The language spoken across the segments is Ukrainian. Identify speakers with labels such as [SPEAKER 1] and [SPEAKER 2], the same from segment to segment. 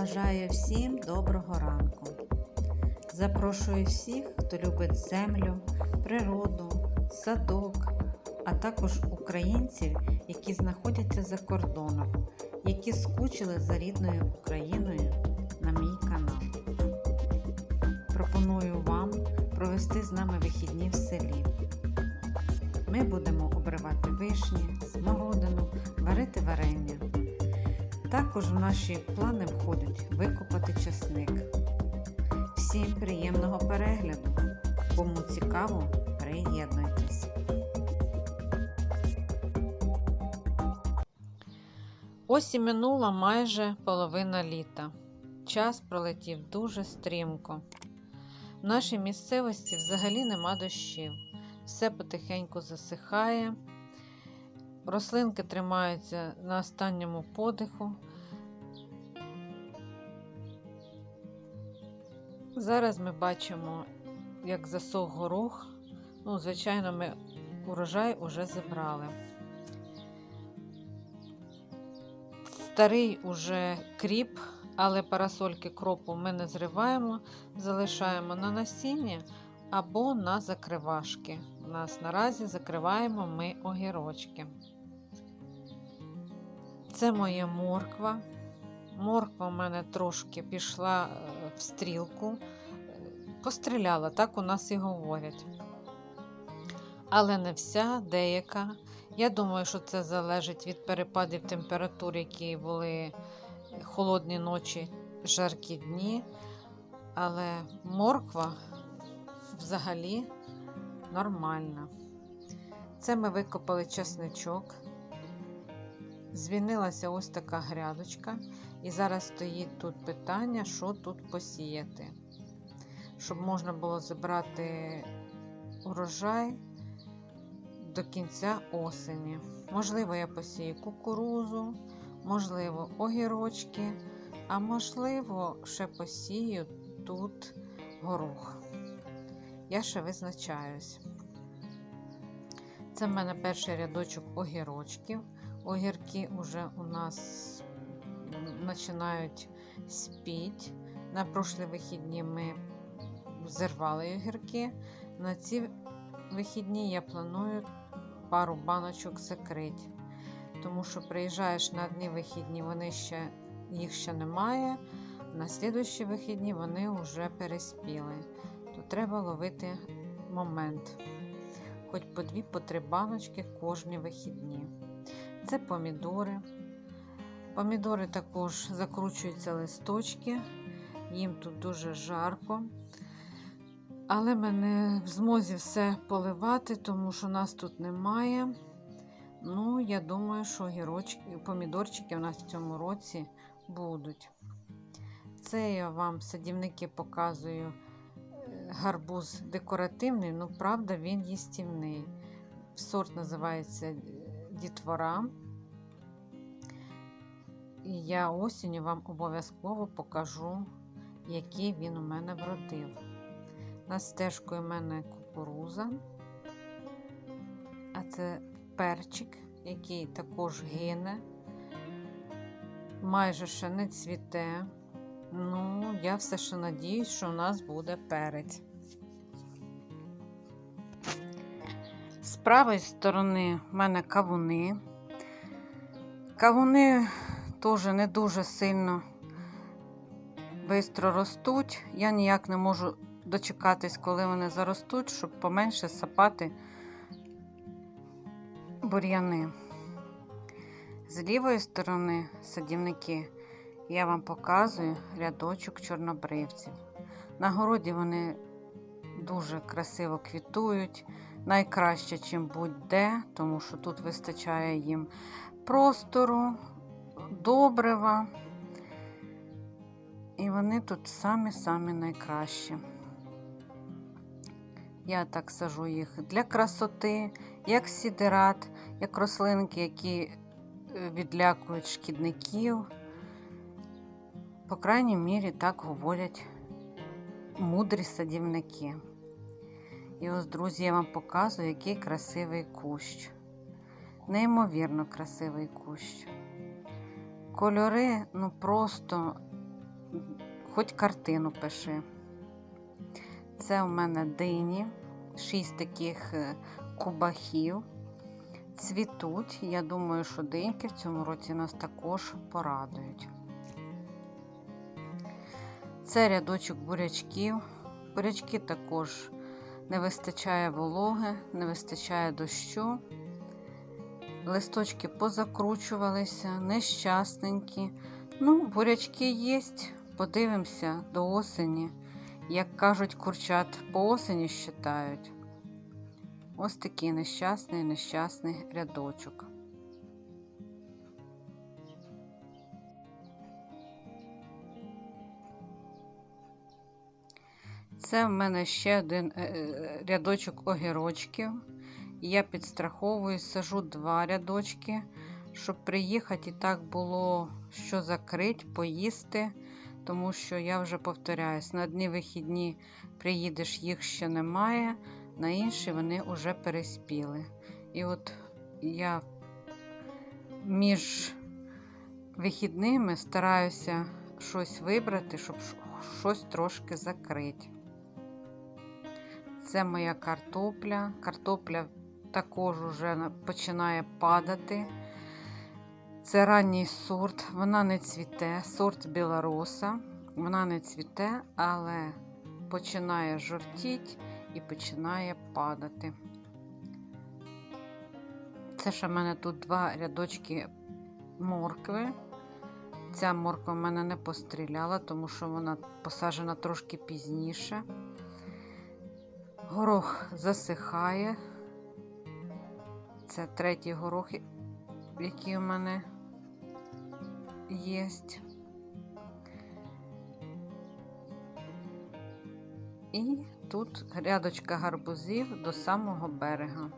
[SPEAKER 1] бажаю всім доброго ранку. Запрошую всіх, хто любить землю, природу, садок, а також українців, які знаходяться за кордоном, які скучили за рідною Україною на мій канал. Пропоную вам провести з нами вихідні в селі. Ми будемо обривати вишні, смородину, варити варення. Також в наші плани входить викопати часник. Всім приємного перегляду! Кому цікаво, приєднуйтесь. Ось і минула майже половина літа. Час пролетів дуже стрімко. В нашій місцевості взагалі нема дощів. Все потихеньку засихає. Рослинки тримаються на останньому подиху. Зараз ми бачимо, як засох горох. Ну, звичайно, ми урожай уже зібрали. Старий уже кріп, але парасольки кропу ми не зриваємо, залишаємо на насіння або на закривашки. У нас наразі закриваємо ми огірочки. Це моя морква. Морква в мене трошки пішла е, в стрілку, постріляла, так у нас і говорять. Але не вся, деяка. Я думаю, що це залежить від перепадів температур, які були холодні ночі, жаркі дні. Але морква взагалі нормальна. Це ми викопали чесничок. Звільнилася ось така грядочка, і зараз стоїть тут питання, що тут посіяти, щоб можна було забрати урожай до кінця осені. Можливо, я посію кукурузу, можливо, огірочки, а можливо, ще посію тут горох. Я ще визначаюсь. Це в мене перший рядочок огірочків. Огірки вже у нас починають спіть. На прошлі вихідні ми зірвали огірки. На ці вихідні я планую пару баночок закрити. Тому що приїжджаєш на дні вихідні, вони ще, їх ще немає. На слідущі вихідні вони вже переспіли. То треба ловити момент. Хоч по дві, по три баночки кожні вихідні. Це помідори. Помідори також закручуються листочки, їм тут дуже жарко. Але ми не в змозі все поливати, тому що нас тут немає. Ну, я думаю, що гірочки, помідорчики у нас в цьому році будуть. Це я вам садівники показую. Гарбуз декоративний, ну, правда, він їстівний. Сорт називається дітвора. І я осінню вам обов'язково покажу, який він у мене вродив. На стежкою у мене кукуруза, а це перчик, який також гине, майже ще не цвіте. Ну, я все ще надіюсь, що у нас буде перець. З правої сторони в мене кавуни. Кавуни теж не дуже сильно швидко ростуть. Я ніяк не можу дочекатись, коли вони заростуть, щоб поменше сапати бур'яни. З лівої сторони садівники я вам показую рядочок чорнобривців. На городі вони дуже красиво квітують, найкраще, чим будь-де, тому що тут вистачає їм простору, добрива. І вони тут самі-самі найкращі. Я так сажу їх для красоти, як сідерат, як рослинки, які відлякують шкідників. По крайній мірі, так говорять мудрі садівники. І ось, друзі, я вам показую, який красивий кущ. Неймовірно красивий кущ. Кольори, ну просто хоч картину пиши. Це у мене дині, шість таких е, кубахів. Цвітуть. Я думаю, що диньки в цьому році нас також порадують. Це рядочок бурячків. Бурячки також не вистачає вологи, не вистачає дощу. Листочки позакручувалися, нещасненькі. Ну, бурячки є, подивимося до осені. Як кажуть, курчат по осені щитають. Ось такий нещасний, нещасний рядочок. Це в мене ще один е, е, рядочок огірочків. Я підстраховую, сажу два рядочки, щоб приїхати і так було що закрити, поїсти, тому що я вже повторяюсь, на одні вихідні приїдеш, їх ще немає, на інші вони вже переспіли. І от я між вихідними стараюся щось вибрати, щоб щось трошки закрити. Це моя картопля. Картопля також вже починає падати. Це ранній сорт, вона не цвіте, сорт білороса. Вона не цвіте, але починає жовтіти і починає падати. Це ще в мене тут два рядочки моркви. Ця морква в мене не постріляла, тому що вона посаджена трошки пізніше. Горох засихає. Це третій горох, який у мене є. І тут рядочка гарбузів до самого берега.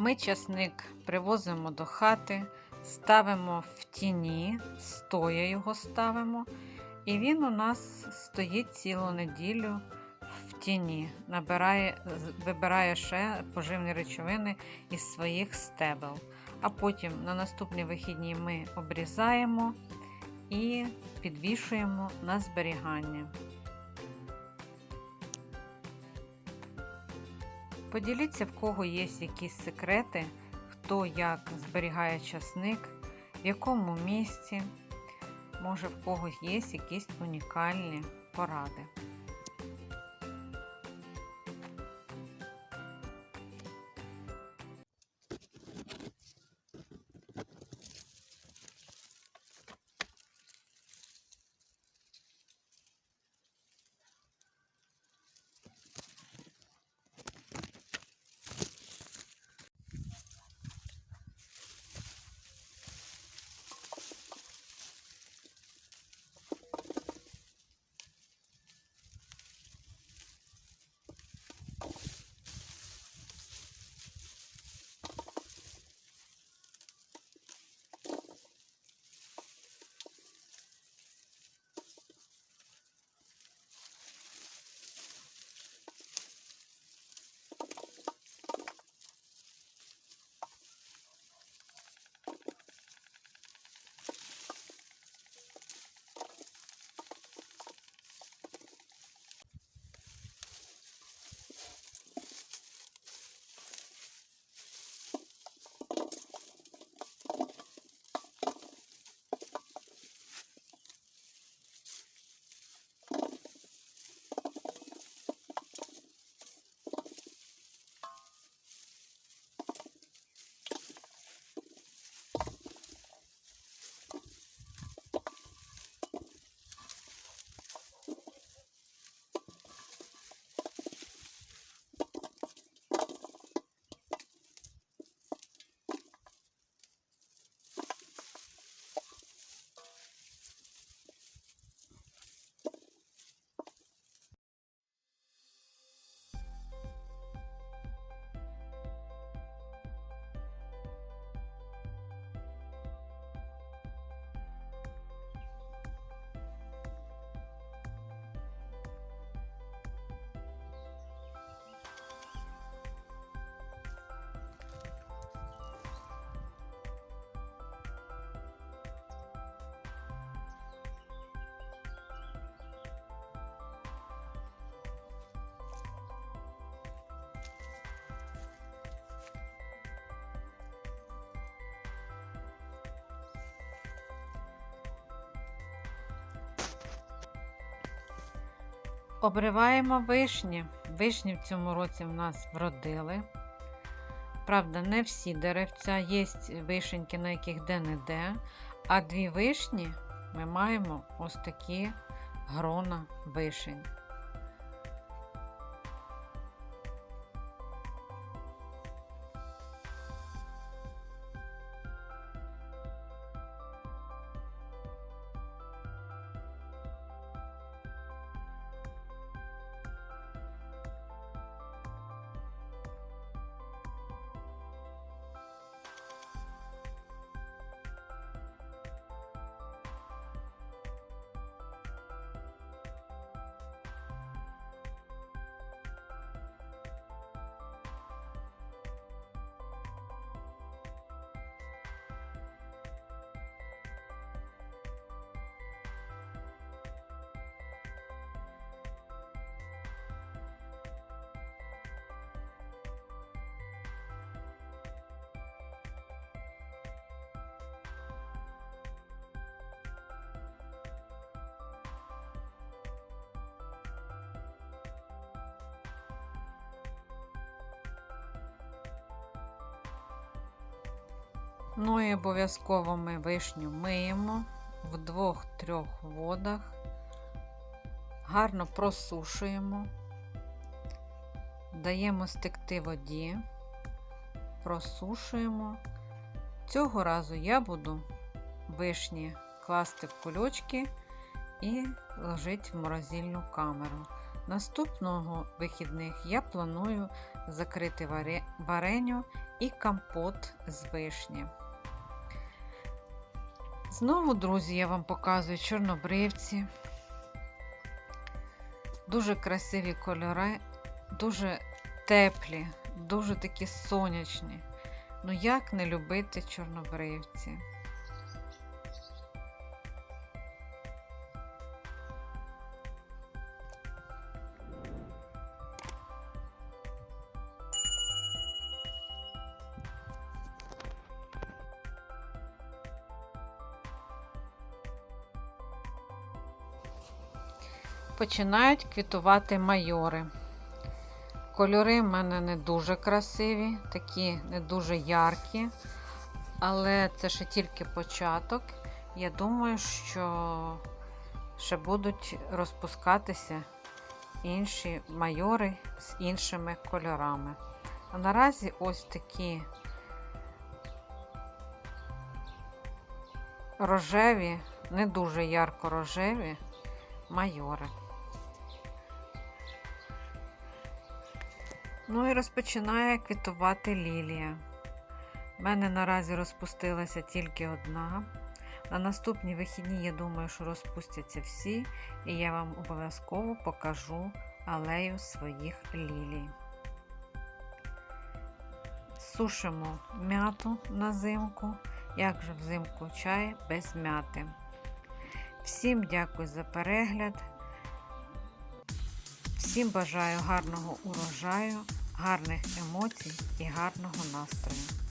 [SPEAKER 1] Ми часник привозимо до хати, ставимо в тіні, стоя його ставимо, і він у нас стоїть цілу неділю в тіні, набирає, вибирає ще поживні речовини із своїх стебел. А потім на наступні вихідні ми обрізаємо і підвішуємо на зберігання. Поділіться, в кого є якісь секрети, хто як зберігає часник, в якому місці. Може, в когось є якісь унікальні поради. Обриваємо вишні. Вишні в цьому році в нас вродили. Правда, не всі деревця, є вишеньки, на яких де-не-де. А дві вишні ми маємо ось такі грона вишень. Ну і обов'язково ми вишню миємо в двох-трьох водах, гарно просушуємо, даємо стекти воді, просушуємо. Цього разу я буду вишні класти в кульочки і ложити в морозильну камеру. Наступного вихідних я планую закрити варе- вареню і компот з вишні. Знову, друзі, я вам показую чорнобривці. Дуже красиві кольори, дуже теплі, дуже такі сонячні. Ну як не любити чорнобривці? Починають квітувати майори. Кольори в мене не дуже красиві, такі не дуже яркі, але це ще тільки початок. Я думаю, що ще будуть розпускатися інші майори з іншими кольорами. А наразі ось такі рожеві, не дуже ярко рожеві майори. Ну і розпочинає квітувати лілія. У мене наразі розпустилася тільки одна. На наступні вихідні, я думаю, що розпустяться всі, і я вам обов'язково покажу алею своїх лілій. Сушимо м'яту на зимку, як же взимку чай без м'яти. Всім дякую за перегляд. Всім бажаю гарного урожаю, гарних емоцій і гарного настрою.